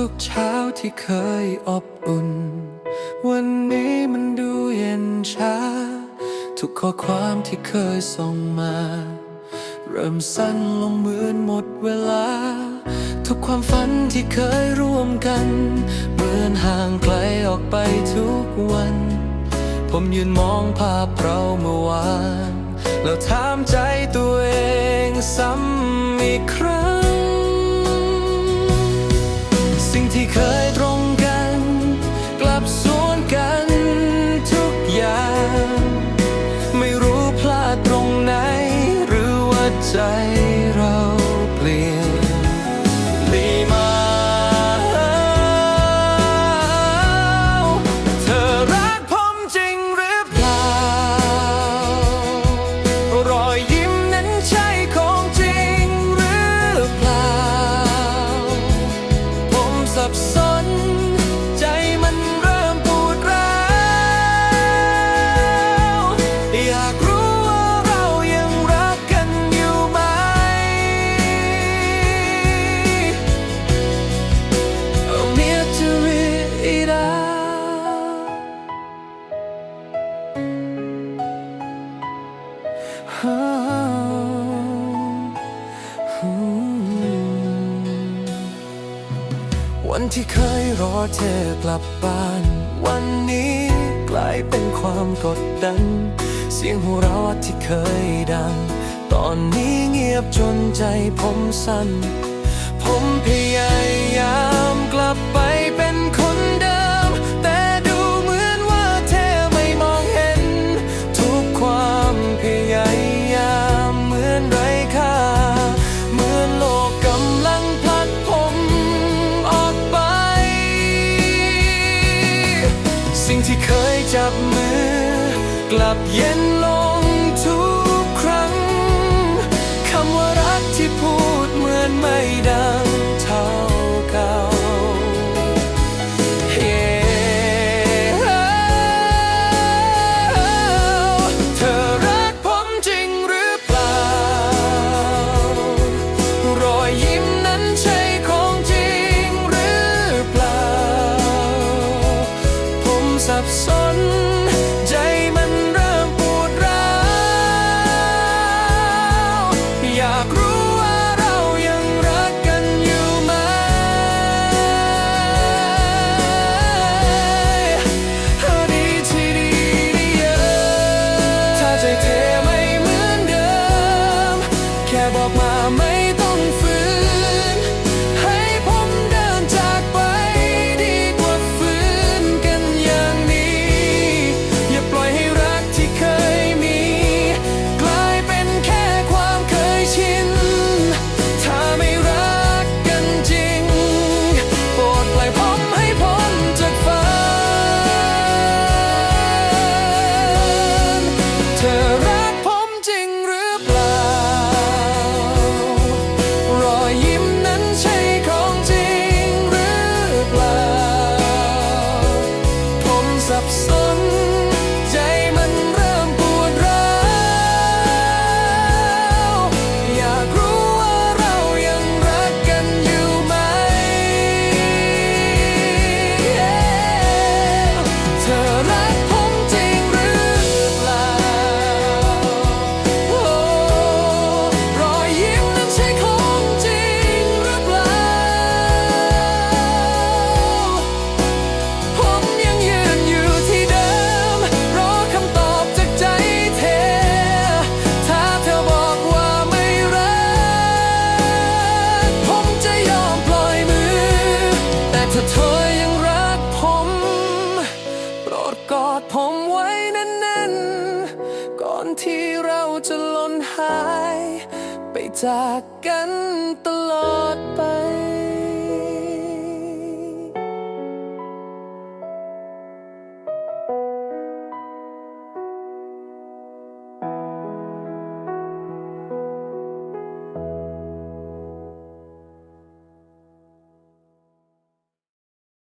ทุกเช้าที่เคยอบอุ่น วันนี้มันดูเย็นชาทุกข้อความที่เคยส่งมา เริ่มสั้นลงเหมือนหมดเวลา ทุกความฝันที่เคยร่วมกัน เหมือนห่างไกลออกไปทุกวัน ผมยืนมองภาพเราเมื่อวาน แล้วถามใจตัวเองซ้ำอีกครั้ง เคย ผม วันที่เคยรอเธอกลับบ้าน วันนี้กลายเป็นความกดดัน เสียงหัวเราะที่เคยดัง ตอนนี้เงียบจนใจผมสั่น ลับเย็นลงทุกครั้ง คำว่ารักที่พูดเหมือนไม่ดังเท่าเก่าเธอรักผมจริงหรือเปล่า รอยยิ้มนั้นใช่ของจริงหรือเปล่า ผมสับสน ถ้าเธอยังรักผม โปรดกอดผมไว้แน่นๆ ก่อนที่เราจะหล่นหาย ไปจากกันตลอด